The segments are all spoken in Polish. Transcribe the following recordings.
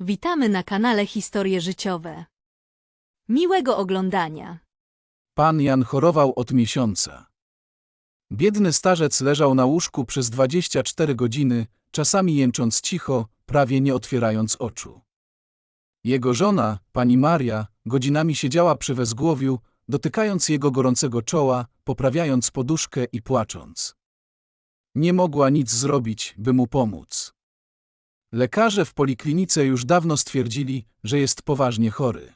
Witamy na kanale Historie Życiowe. Miłego oglądania. Pan Jan chorował od miesiąca. Biedny starzec leżał na łóżku przez 24 godziny, czasami jęcząc cicho, prawie nie otwierając oczu. Jego żona, pani Maria, godzinami siedziała przy wezgłowiu, dotykając jego gorącego czoła, poprawiając poduszkę i płacząc. Nie mogła nic zrobić, by mu pomóc. Lekarze w poliklinice już dawno stwierdzili, że jest poważnie chory.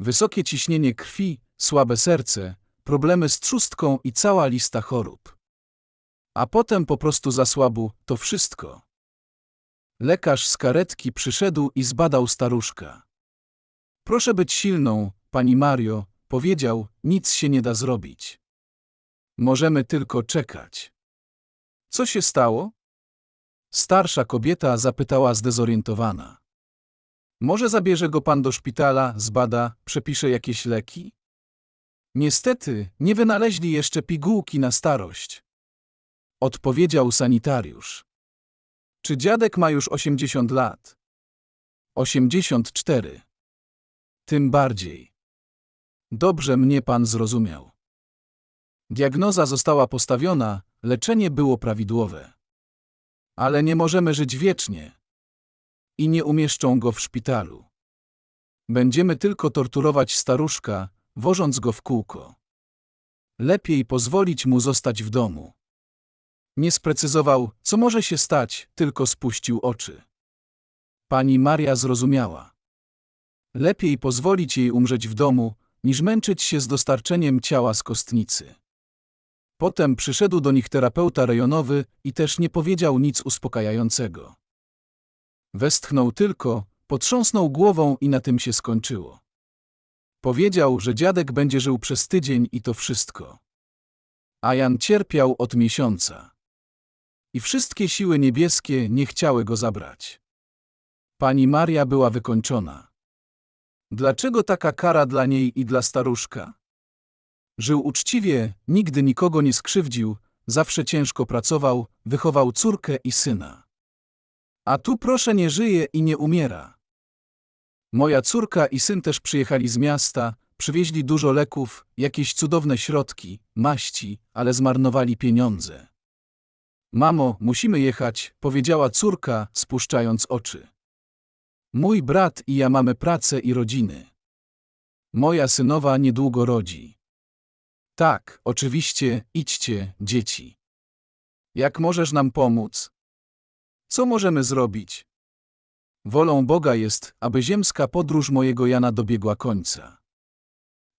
Wysokie ciśnienie krwi, słabe serce, problemy z trzustką i cała lista chorób. A potem po prostu zasłabł to wszystko. Lekarz z karetki przyszedł i zbadał staruszka. Proszę być silną, pani Mario, powiedział, nic się nie da zrobić. Możemy tylko czekać. Co się stało? Starsza kobieta zapytała zdezorientowana. Może zabierze go pan do szpitala, zbada, przepisze jakieś leki? Niestety, nie wynaleźli jeszcze pigułki na starość. Odpowiedział sanitariusz. Czy dziadek ma już 80 lat? 84. Tym bardziej. Dobrze mnie pan zrozumiał. Diagnoza została postawiona, leczenie było prawidłowe. Ale nie możemy żyć wiecznie. I nie umieszczą go w szpitalu. Będziemy tylko torturować staruszka, wożąc go w kółko. Lepiej pozwolić mu zostać w domu. Nie sprecyzował, co może się stać, tylko spuścił oczy. Pani Maria zrozumiała. Lepiej pozwolić jej umrzeć w domu, niż męczyć się z dostarczeniem ciała z kostnicy. Potem przyszedł do nich terapeuta rejonowy i też nie powiedział nic uspokajającego. Westchnął tylko, potrząsnął głową i na tym się skończyło. Powiedział, że dziadek będzie żył przez tydzień i to wszystko. A Jan cierpiał od miesiąca. I wszystkie siły niebieskie nie chciały go zabrać. Pani Maria była wykończona. Dlaczego taka kara dla niej i dla staruszka? Żył uczciwie, nigdy nikogo nie skrzywdził, zawsze ciężko pracował, wychował córkę i syna. A tu proszę nie żyje i nie umiera. Moja córka i syn też przyjechali z miasta, przywieźli dużo leków, jakieś cudowne środki, maści, ale zmarnowali pieniądze. Mamo, musimy jechać, powiedziała córka, spuszczając oczy. Mój brat i ja mamy pracę i rodziny. Moja synowa niedługo rodzi. Tak, oczywiście, idźcie, dzieci. Jak możesz nam pomóc? Co możemy zrobić? Wolą Boga jest, aby ziemska podróż mojego Jana dobiegła końca.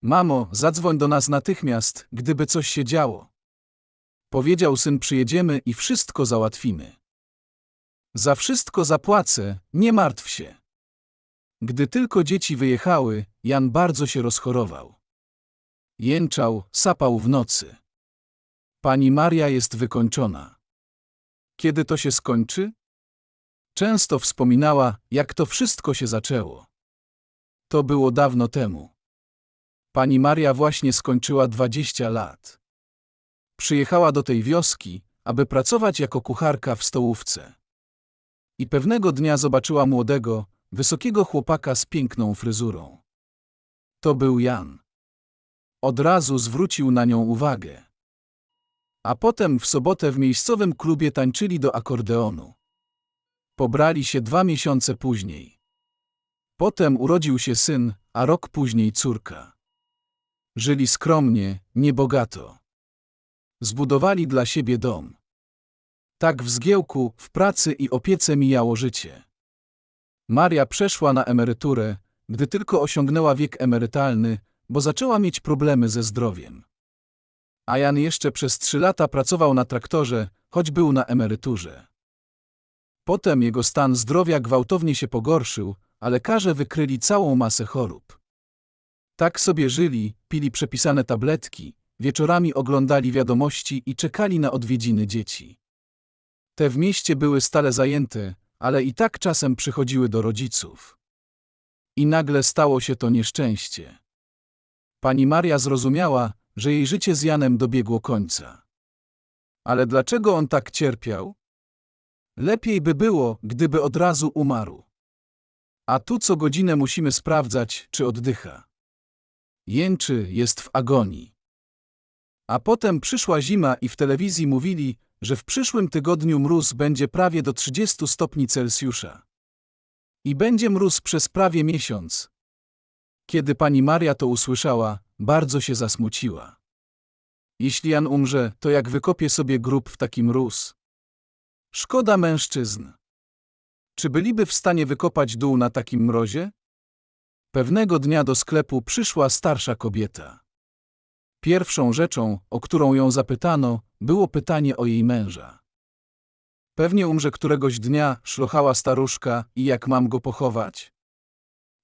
Mamo, zadzwoń do nas natychmiast, gdyby coś się działo. Powiedział syn, przyjedziemy i wszystko załatwimy. Za wszystko zapłacę, nie martw się. Gdy tylko dzieci wyjechały, Jan bardzo się rozchorował. Jęczał, sapał w nocy. Pani Maria jest wykończona. Kiedy to się skończy? Często wspominała, jak to wszystko się zaczęło. To było dawno temu. Pani Maria właśnie skończyła 20 lat. Przyjechała do tej wioski, aby pracować jako kucharka w stołówce. I pewnego dnia zobaczyła młodego, wysokiego chłopaka z piękną fryzurą. To był Jan. Od razu zwrócił na nią uwagę. A potem w sobotę w miejscowym klubie tańczyli do akordeonu. Pobrali się dwa miesiące później. Potem urodził się syn, a rok później córka. Żyli skromnie, niebogato. Zbudowali dla siebie dom. Tak w zgiełku, w pracy i opiece mijało życie. Maria przeszła na emeryturę, gdy tylko osiągnęła wiek emerytalny, bo zaczęła mieć problemy ze zdrowiem. A Jan jeszcze przez trzy lata pracował na traktorze, choć był na emeryturze. Potem jego stan zdrowia gwałtownie się pogorszył, a lekarze wykryli całą masę chorób. Tak sobie żyli, pili przepisane tabletki, wieczorami oglądali wiadomości i czekali na odwiedziny dzieci. Te w mieście były stale zajęte, ale i tak czasem przychodziły do rodziców. I nagle stało się to nieszczęście. Pani Maria zrozumiała, że jej życie z Janem dobiegło końca. Ale dlaczego on tak cierpiał? Lepiej by było, gdyby od razu umarł. A tu co godzinę musimy sprawdzać, czy oddycha. Jęczy, jest w agonii. A potem przyszła zima i w telewizji mówili, że w przyszłym tygodniu mróz będzie prawie do 30 stopni Celsjusza. I będzie mróz przez prawie miesiąc. Kiedy pani Maria to usłyszała, bardzo się zasmuciła. Jeśli Jan umrze, to jak wykopie sobie grób w taki mróz? Szkoda mężczyzn. Czy byliby w stanie wykopać dół na takim mrozie? Pewnego dnia do sklepu przyszła starsza kobieta. Pierwszą rzeczą, o którą ją zapytano, było pytanie o jej męża. Pewnie umrze któregoś dnia, szlochała staruszka, i jak mam go pochować?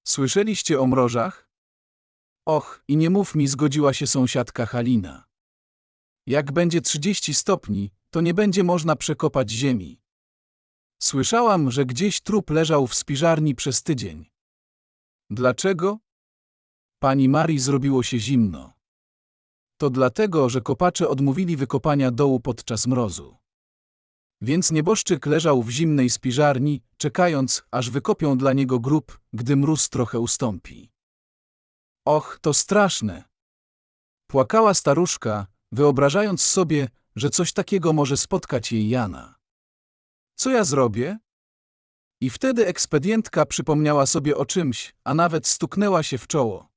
Słyszeliście o mrożach? Och, i nie mów mi, zgodziła się sąsiadka Halina. Jak będzie 30 stopni, to nie będzie można przekopać ziemi. Słyszałam, że gdzieś trup leżał w spiżarni przez tydzień. Dlaczego? Pani Marii zrobiło się zimno. To dlatego, że kopacze odmówili wykopania dołu podczas mrozu. Więc nieboszczyk leżał w zimnej spiżarni, czekając, aż wykopią dla niego grób, gdy mróz trochę ustąpi. Och, to straszne! Płakała staruszka, wyobrażając sobie, że coś takiego może spotkać jej Jana. Co ja zrobię? I wtedy ekspedientka przypomniała sobie o czymś, a nawet stuknęła się w czoło.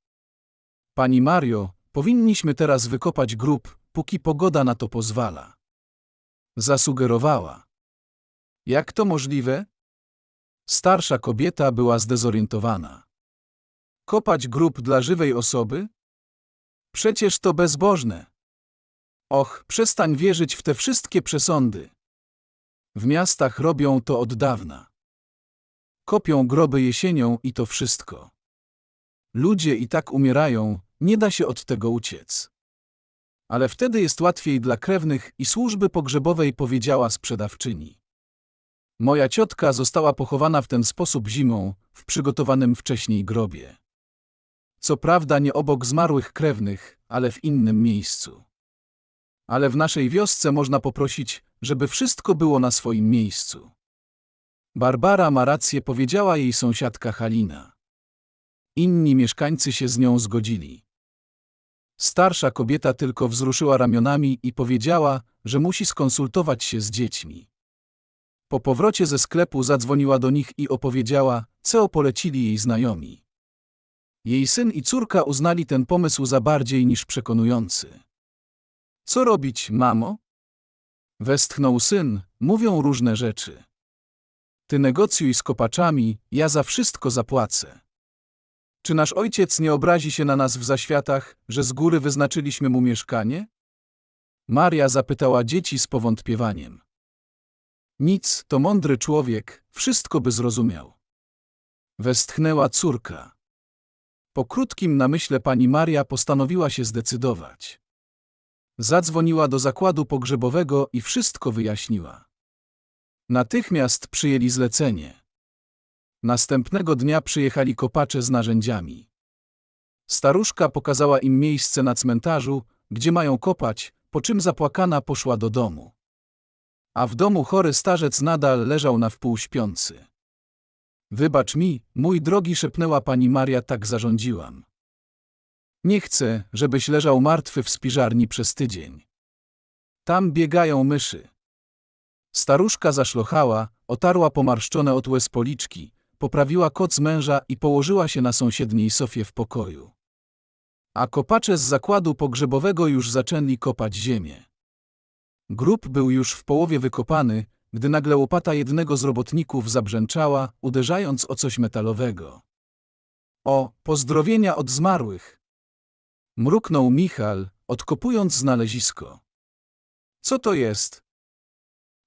Pani Mario, powinniśmy teraz wykopać grób, póki pogoda na to pozwala. Zasugerowała. Jak to możliwe? Starsza kobieta była zdezorientowana. Kopać grób dla żywej osoby? Przecież to bezbożne. Och, przestań wierzyć w te wszystkie przesądy. W miastach robią to od dawna. Kopią groby jesienią i to wszystko. Ludzie i tak umierają, nie da się od tego uciec. Ale wtedy jest łatwiej dla krewnych i służby pogrzebowej powiedziała sprzedawczyni. Moja ciotka została pochowana w ten sposób zimą, w przygotowanym wcześniej grobie. Co prawda nie obok zmarłych krewnych, ale w innym miejscu. Ale w naszej wiosce można poprosić, żeby wszystko było na swoim miejscu. Barbara ma rację, powiedziała jej sąsiadka Halina. Inni mieszkańcy się z nią zgodzili. Starsza kobieta tylko wzruszyła ramionami i powiedziała, że musi skonsultować się z dziećmi. Po powrocie ze sklepu zadzwoniła do nich i opowiedziała, co polecili jej znajomi. Jej syn i córka uznali ten pomysł za bardziej niż przekonujący. Co robić, mamo? Westchnął syn, mówią różne rzeczy. Ty negocjuj z kopaczami, ja za wszystko zapłacę. Czy nasz ojciec nie obrazi się na nas w zaświatach, że z góry wyznaczyliśmy mu mieszkanie? Maria zapytała dzieci z powątpiewaniem. Nic, to mądry człowiek, wszystko by zrozumiał. Westchnęła córka. Po krótkim namyśle pani Maria postanowiła się zdecydować. Zadzwoniła do zakładu pogrzebowego i wszystko wyjaśniła. Natychmiast przyjęli zlecenie. Następnego dnia przyjechali kopacze z narzędziami. Staruszka pokazała im miejsce na cmentarzu, gdzie mają kopać, po czym zapłakana poszła do domu. A w domu chory starzec nadal leżał na wpół śpiący. Wybacz mi, mój drogi, szepnęła pani Maria, tak zarządziłam. Nie chcę, żebyś leżał martwy w spiżarni przez tydzień. Tam biegają myszy. Staruszka zaszlochała, otarła pomarszczone od łez policzki, poprawiła koc męża i położyła się na sąsiedniej sofie w pokoju. A kopacze z zakładu pogrzebowego już zaczęli kopać ziemię. Grób był już w połowie wykopany, gdy nagle łopata jednego z robotników zabrzęczała, uderzając o coś metalowego. O, pozdrowienia od zmarłych! Mruknął Michal, odkopując znalezisko. Co to jest?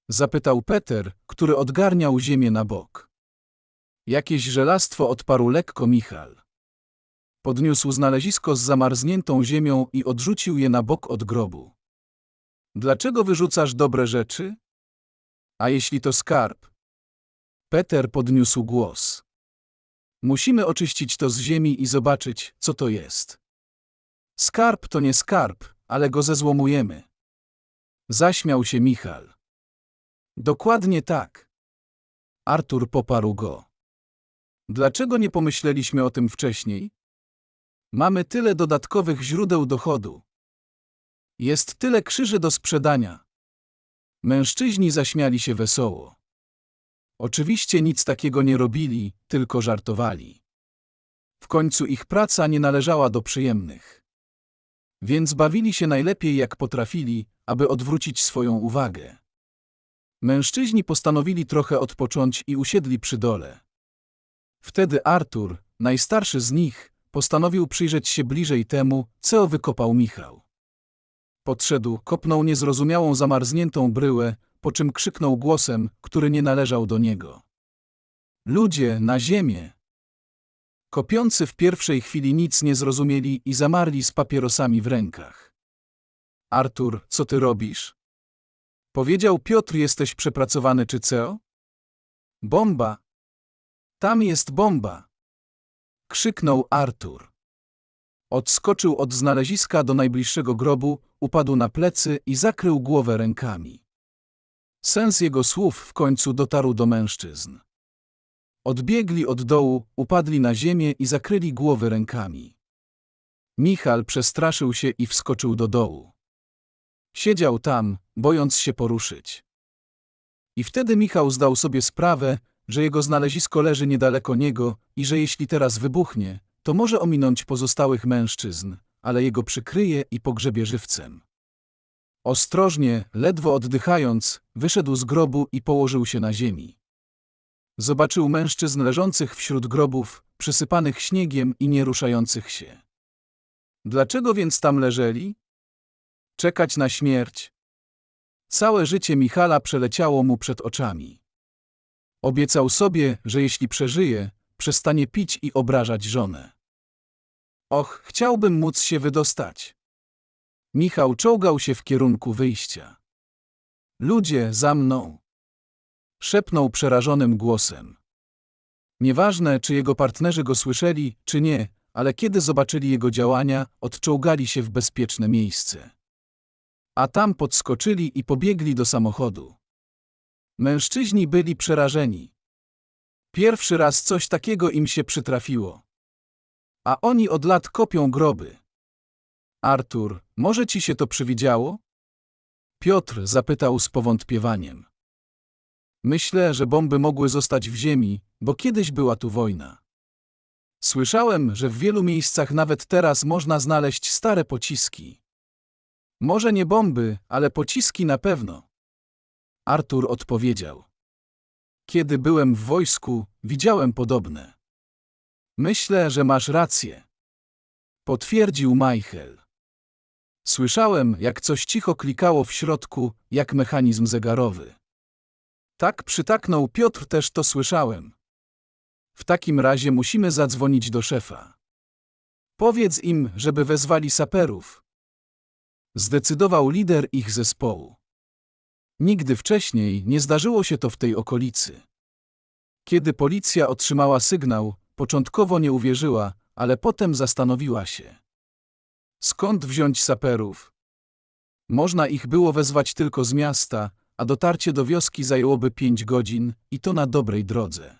Zapytał Peter, który odgarniał ziemię na bok. Jakieś żelastwo odparł lekko Michal. Podniósł znalezisko z zamarzniętą ziemią i odrzucił je na bok od grobu. Dlaczego wyrzucasz dobre rzeczy? A jeśli to skarb? Peter podniósł głos. Musimy oczyścić to z ziemi i zobaczyć, co to jest. Skarb to nie skarb, ale go zezłomujemy. Zaśmiał się Michal. Dokładnie tak. Artur poparł go. Dlaczego nie pomyśleliśmy o tym wcześniej? Mamy tyle dodatkowych źródeł dochodu. Jest tyle krzyży do sprzedania. Mężczyźni zaśmiali się wesoło. Oczywiście nic takiego nie robili, tylko żartowali. W końcu ich praca nie należała do przyjemnych. Więc bawili się najlepiej jak potrafili, aby odwrócić swoją uwagę. Mężczyźni postanowili trochę odpocząć i usiedli przy dole. Wtedy Artur, najstarszy z nich, postanowił przyjrzeć się bliżej temu, co wykopał Michał. Podszedł, kopnął niezrozumiałą zamarzniętą bryłę, po czym krzyknął głosem, który nie należał do niego. Ludzie, na ziemię! Kopiący w pierwszej chwili nic nie zrozumieli i zamarli z papierosami w rękach. Artur, co ty robisz? Powiedział Piotr, jesteś przepracowany czy co? Bomba! Tam jest bomba! Krzyknął Artur. Odskoczył od znaleziska do najbliższego grobu, upadł na plecy i zakrył głowę rękami. Sens jego słów w końcu dotarł do mężczyzn. Odbiegli od dołu, upadli na ziemię i zakryli głowy rękami. Michal przestraszył się i wskoczył do dołu. Siedział tam, bojąc się poruszyć. I wtedy Michał zdał sobie sprawę, że jego znalezisko leży niedaleko niego i że jeśli teraz wybuchnie, to może ominąć pozostałych mężczyzn, ale jego przykryje i pogrzebie żywcem. Ostrożnie, ledwo oddychając, wyszedł z grobu i położył się na ziemi. Zobaczył mężczyzn leżących wśród grobów, przysypanych śniegiem i nie ruszających się. Dlaczego więc tam leżeli? Czekać na śmierć? Całe życie Michala przeleciało mu przed oczami. Obiecał sobie, że jeśli przeżyje, przestanie pić i obrażać żonę. Och, chciałbym móc się wydostać. Michał czołgał się w kierunku wyjścia. Ludzie, za mną! Szepnął przerażonym głosem. Nieważne, czy jego partnerzy go słyszeli, czy nie, ale kiedy zobaczyli jego działania, odczołgali się w bezpieczne miejsce. A tam podskoczyli i pobiegli do samochodu. Mężczyźni byli przerażeni. Pierwszy raz coś takiego im się przytrafiło. A oni od lat kopią groby. Artur, może ci się to przywidziało? Piotr zapytał z powątpiewaniem. Myślę, że bomby mogły zostać w ziemi, bo kiedyś była tu wojna. Słyszałem, że w wielu miejscach nawet teraz można znaleźć stare pociski. Może nie bomby, ale pociski na pewno. Artur odpowiedział. Kiedy byłem w wojsku, widziałem podobne. Myślę, że masz rację. Potwierdził Michael. Słyszałem, jak coś cicho klikało w środku, jak mechanizm zegarowy. Tak przytaknął Piotr, też to słyszałem. W takim razie musimy zadzwonić do szefa. Powiedz im, żeby wezwali saperów. Zdecydował lider ich zespołu. Nigdy wcześniej nie zdarzyło się to w tej okolicy. Kiedy policja otrzymała sygnał, początkowo nie uwierzyła, ale potem zastanowiła się. Skąd wziąć saperów? Można ich było wezwać tylko z miasta, a dotarcie do wioski zajęłoby pięć godzin i to na dobrej drodze.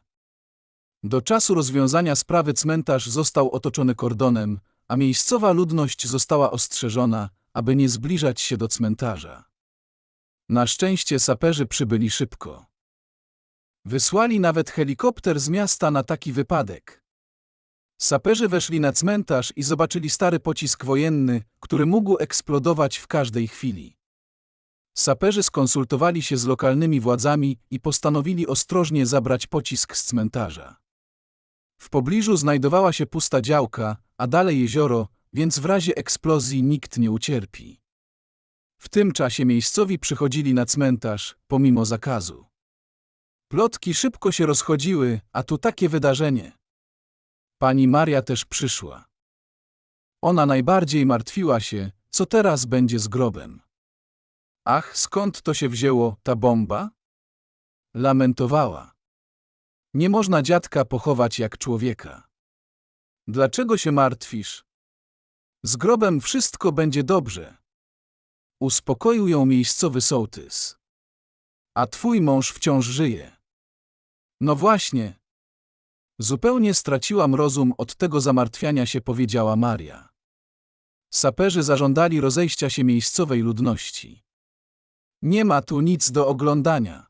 Do czasu rozwiązania sprawy cmentarz został otoczony kordonem, a miejscowa ludność została ostrzeżona, aby nie zbliżać się do cmentarza. Na szczęście saperzy przybyli szybko. Wysłali nawet helikopter z miasta na taki wypadek. Saperzy weszli na cmentarz i zobaczyli stary pocisk wojenny, który mógł eksplodować w każdej chwili. Saperzy skonsultowali się z lokalnymi władzami i postanowili ostrożnie zabrać pocisk z cmentarza. W pobliżu znajdowała się pusta działka, a dalej jezioro, więc w razie eksplozji nikt nie ucierpi. W tym czasie miejscowi przychodzili na cmentarz, pomimo zakazu. Plotki szybko się rozchodziły, a tu takie wydarzenie. Pani Maria też przyszła. Ona najbardziej martwiła się, co teraz będzie z grobem. Ach, skąd to się wzięło, ta bomba? Lamentowała. Nie można dziadka pochować jak człowieka. Dlaczego się martwisz? Z grobem wszystko będzie dobrze. Uspokoił ją miejscowy sołtys. A twój mąż wciąż żyje. No właśnie. Zupełnie straciłam rozum od tego zamartwiania się, powiedziała Maria. Saperzy zażądali rozejścia się miejscowej ludności. Nie ma tu nic do oglądania.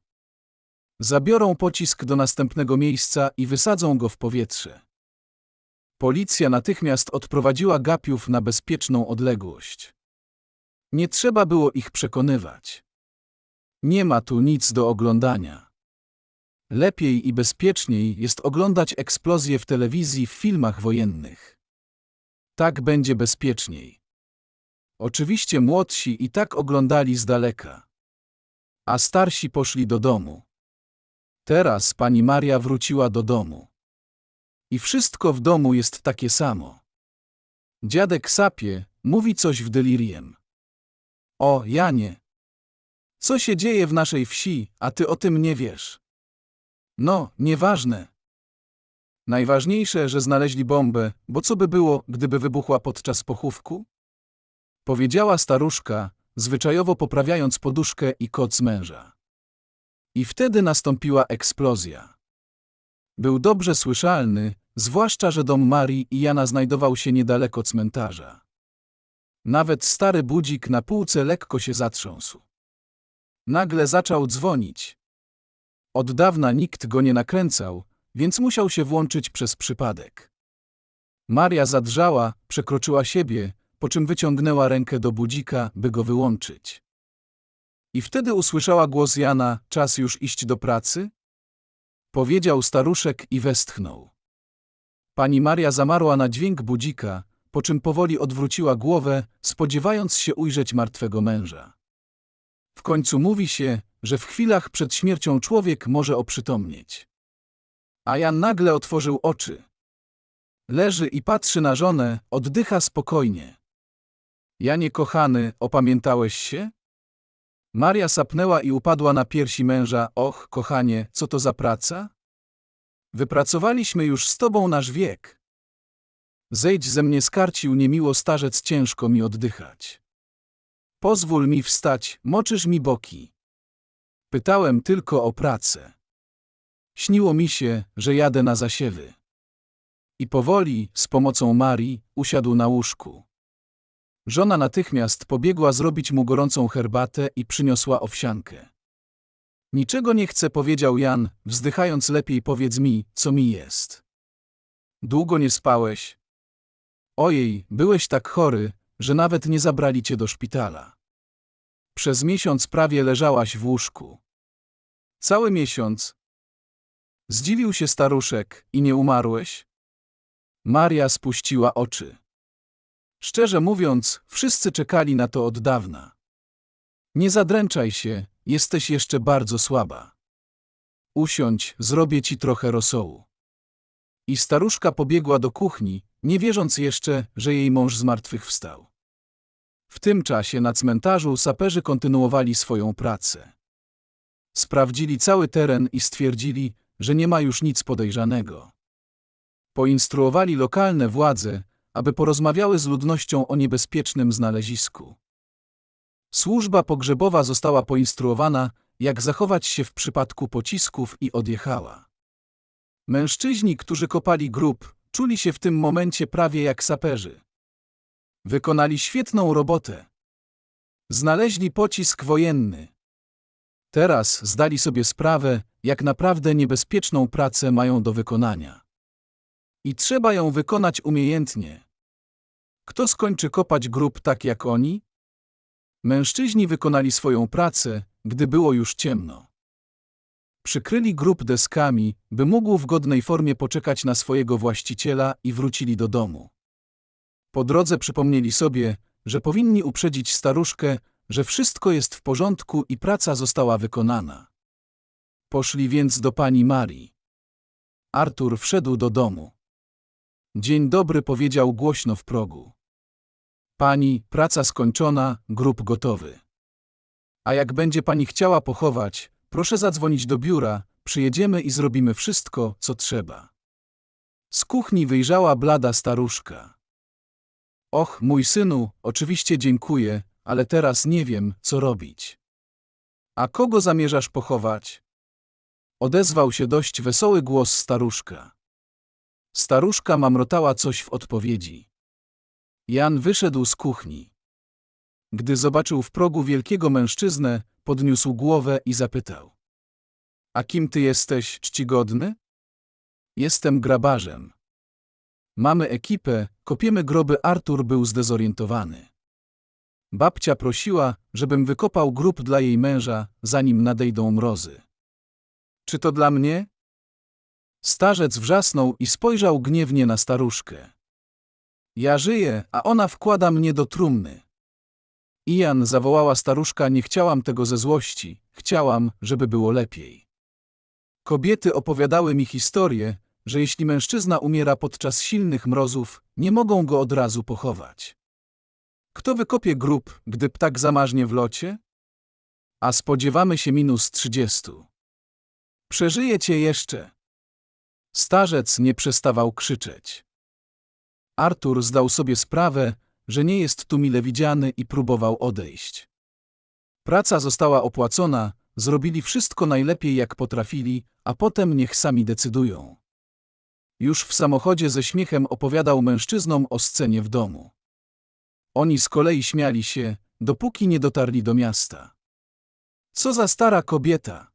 Zabiorą pocisk do następnego miejsca i wysadzą go w powietrze. Policja natychmiast odprowadziła gapiów na bezpieczną odległość. Nie trzeba było ich przekonywać. Nie ma tu nic do oglądania. Lepiej i bezpieczniej jest oglądać eksplozje w telewizji w filmach wojennych. Tak będzie bezpieczniej. Oczywiście młodsi i tak oglądali z daleka. A starsi poszli do domu. Teraz pani Maria wróciła do domu. I wszystko w domu jest takie samo. Dziadek sapie, mówi coś w delirium. O, Janie! Co się dzieje w naszej wsi, a ty o tym nie wiesz? No, nieważne. Najważniejsze, że znaleźli bombę, bo co by było, gdyby wybuchła podczas pochówku? Powiedziała staruszka, zwyczajowo poprawiając poduszkę i koc męża. I wtedy nastąpiła eksplozja. Był dobrze słyszalny, zwłaszcza, że dom Marii i Jana znajdował się niedaleko cmentarza. Nawet stary budzik na półce lekko się zatrząsł. Nagle zaczął dzwonić. Od dawna nikt go nie nakręcał, więc musiał się włączyć przez przypadek. Maria zadrżała, przekroczyła siebie, po czym wyciągnęła rękę do budzika, by go wyłączyć. I wtedy usłyszała głos Jana, czas już iść do pracy? Powiedział staruszek i westchnął. Pani Maria zamarła na dźwięk budzika, po czym powoli odwróciła głowę, spodziewając się ujrzeć martwego męża. W końcu mówi się, że w chwilach przed śmiercią człowiek może oprzytomnieć. A Jan nagle otworzył oczy. Leży i patrzy na żonę, oddycha spokojnie. Janie kochany, opamiętałeś się? Maria sapnęła i upadła na piersi męża. Och, kochanie, co to za praca? Wypracowaliśmy już z tobą nasz wiek. Zejdź ze mnie skarcił niemiło starzec ciężko mi oddychać. Pozwól mi wstać, moczysz mi boki. Pytałem tylko o pracę. Śniło mi się, że jadę na zasiewy. I powoli, z pomocą Marii, usiadł na łóżku. Żona natychmiast pobiegła zrobić mu gorącą herbatę i przyniosła owsiankę. Niczego nie chcę, powiedział Jan, wzdychając lepiej powiedz mi, co mi jest. Długo nie spałeś? Ojej, byłeś tak chory, że nawet nie zabrali cię do szpitala. Przez miesiąc prawie leżałaś w łóżku. Cały miesiąc. Zdziwił się staruszek i nie umarłeś? Maria spuściła oczy. Szczerze mówiąc, wszyscy czekali na to od dawna. Nie zadręczaj się, jesteś jeszcze bardzo słaba. Usiądź, zrobię ci trochę rosołu. I staruszka pobiegła do kuchni, nie wierząc jeszcze, że jej mąż zmartwychwstał. W tym czasie na cmentarzu saperzy kontynuowali swoją pracę. Sprawdzili cały teren i stwierdzili, że nie ma już nic podejrzanego. Poinstruowali lokalne władze, aby porozmawiały z ludnością o niebezpiecznym znalezisku. Służba pogrzebowa została poinstruowana, jak zachować się w przypadku pocisków i odjechała. Mężczyźni, którzy kopali grób, czuli się w tym momencie prawie jak saperzy. Wykonali świetną robotę. Znaleźli pocisk wojenny. Teraz zdali sobie sprawę, jak naprawdę niebezpieczną pracę mają do wykonania. I trzeba ją wykonać umiejętnie. Kto skończy kopać grób tak jak oni? Mężczyźni wykonali swoją pracę, gdy było już ciemno. Przykryli grób deskami, by mógł w godnej formie poczekać na swojego właściciela i wrócili do domu. Po drodze przypomnieli sobie, że powinni uprzedzić staruszkę, że wszystko jest w porządku i praca została wykonana. Poszli więc do pani Marii. Artur wszedł do domu. Dzień dobry powiedział głośno w progu. Pani, praca skończona, grób gotowy. A jak będzie pani chciała pochować, proszę zadzwonić do biura, przyjedziemy i zrobimy wszystko, co trzeba. Z kuchni wyjrzała blada staruszka. Och, mój synu, oczywiście dziękuję, ale teraz nie wiem, co robić. A kogo zamierzasz pochować? Odezwał się dość wesoły głos staruszka. Staruszka mamrotała coś w odpowiedzi. Jan wyszedł z kuchni. Gdy zobaczył w progu wielkiego mężczyznę, podniósł głowę i zapytał. A kim ty jesteś, czcigodny? Jestem grabarzem. Mamy ekipę, kopiemy groby. Artur był zdezorientowany. Babcia prosiła, żebym wykopał grób dla jej męża, zanim nadejdą mrozy. Czy to dla mnie? Starzec wrzasnął i spojrzał gniewnie na staruszkę. Ja żyję, a ona wkłada mnie do trumny. Ian zawołała staruszka, nie chciałam tego ze złości, chciałam, żeby było lepiej. Kobiety opowiadały mi historię, że jeśli mężczyzna umiera podczas silnych mrozów, nie mogą go od razu pochować. Kto wykopie grób, gdy ptak zamarznie w locie? A spodziewamy się minus trzydziestu. Przeżyjecie jeszcze. Starzec nie przestawał krzyczeć. Artur zdał sobie sprawę, że nie jest tu mile widziany i próbował odejść. Praca została opłacona, zrobili wszystko najlepiej jak potrafili, a potem niech sami decydują. Już w samochodzie ze śmiechem opowiadał mężczyznom o scenie w domu. Oni z kolei śmiali się, dopóki nie dotarli do miasta. Co za stara kobieta!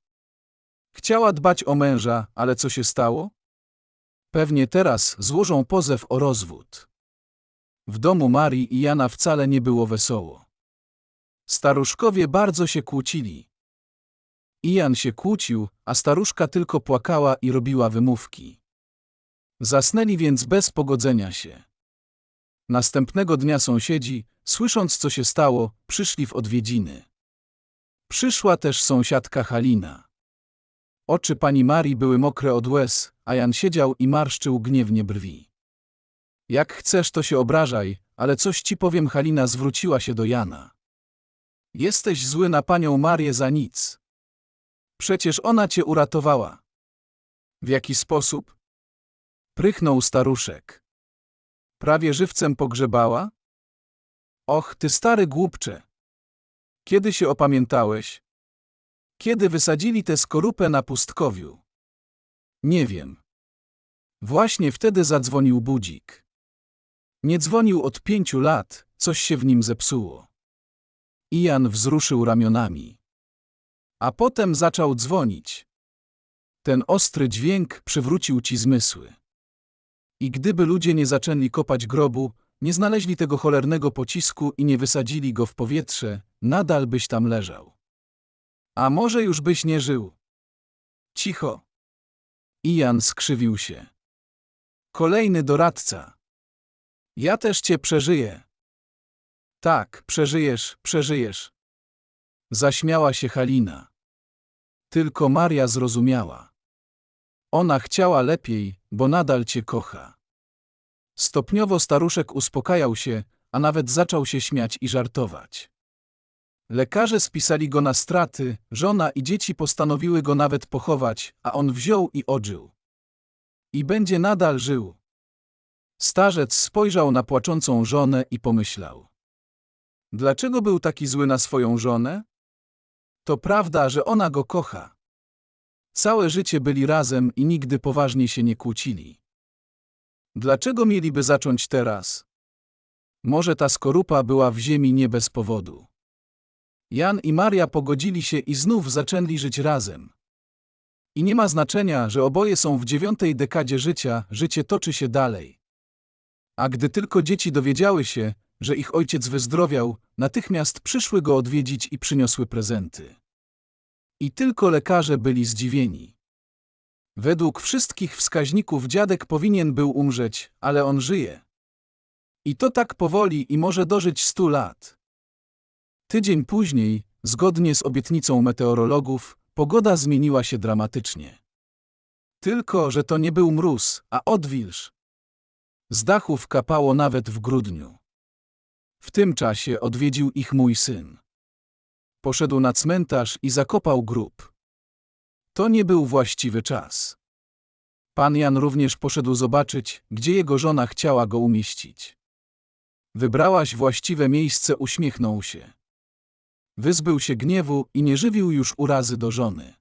Chciała dbać o męża, ale co się stało? Pewnie teraz złożą pozew o rozwód. W domu Marii i Jana wcale nie było wesoło. Staruszkowie bardzo się kłócili. Ian się kłócił, a staruszka tylko płakała i robiła wymówki. Zasnęli więc bez pogodzenia się. Następnego dnia sąsiedzi, słysząc co się stało, przyszli w odwiedziny. Przyszła też sąsiadka Halina. Oczy pani Marii były mokre od łez, a Jan siedział i marszczył gniewnie brwi. Jak chcesz, to się obrażaj, ale coś ci powiem, Halina zwróciła się do Jana. Jesteś zły na panią Marię za nic. Przecież ona cię uratowała. W jaki sposób? Prychnął staruszek. Prawie żywcem pogrzebała? Och, ty stary głupcze! Kiedy się opamiętałeś? Kiedy wysadzili tę skorupę na pustkowiu? Nie wiem. Właśnie wtedy zadzwonił budzik. Nie dzwonił od pięciu lat, coś się w nim zepsuło. Ian wzruszył ramionami. A potem zaczął dzwonić. Ten ostry dźwięk przywrócił ci zmysły. I gdyby ludzie nie zaczęli kopać grobu, nie znaleźli tego cholernego pocisku i nie wysadzili go w powietrze, nadal byś tam leżał. A może już byś nie żył? Cicho. Ian skrzywił się. Kolejny doradca. Ja też cię przeżyję. Tak, przeżyjesz, przeżyjesz. Zaśmiała się Halina. Tylko Maria zrozumiała. Ona chciała lepiej, bo nadal cię kocha. Stopniowo staruszek uspokajał się, a nawet zaczął się śmiać i żartować. Lekarze spisali go na straty, żona i dzieci postanowiły go nawet pochować, a on wziął i odżył. I będzie nadal żył. Starzec spojrzał na płaczącą żonę i pomyślał. Dlaczego był taki zły na swoją żonę? To prawda, że ona go kocha. Całe życie byli razem i nigdy poważnie się nie kłócili. Dlaczego mieliby zacząć teraz? Może ta skorupa była w ziemi nie bez powodu. Jan i Maria pogodzili się i znów zaczęli żyć razem. I nie ma znaczenia, że oboje są w dziewiątej dekadzie życia, życie toczy się dalej. A gdy tylko dzieci dowiedziały się, że ich ojciec wyzdrowiał, natychmiast przyszły go odwiedzić i przyniosły prezenty. I tylko lekarze byli zdziwieni. Według wszystkich wskaźników dziadek powinien był umrzeć, ale on żyje. I to tak powoli i może dożyć stu lat. Tydzień później, zgodnie z obietnicą meteorologów, pogoda zmieniła się dramatycznie. Tylko, że to nie był mróz, a odwilż. Z dachów kapało nawet w grudniu. W tym czasie odwiedził ich mój syn. Poszedł na cmentarz i zakopał grób. To nie był właściwy czas. Pan Jan również poszedł zobaczyć, gdzie jego żona chciała go umieścić. Wybrałaś właściwe miejsce, uśmiechnął się. Wyzbył się gniewu i nie żywił już urazy do żony.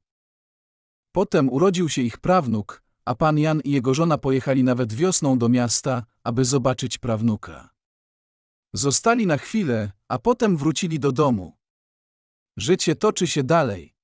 Potem urodził się ich prawnuk, a pan Jan i jego żona pojechali nawet wiosną do miasta, aby zobaczyć prawnuka. Zostali na chwilę, a potem wrócili do domu. Życie toczy się dalej.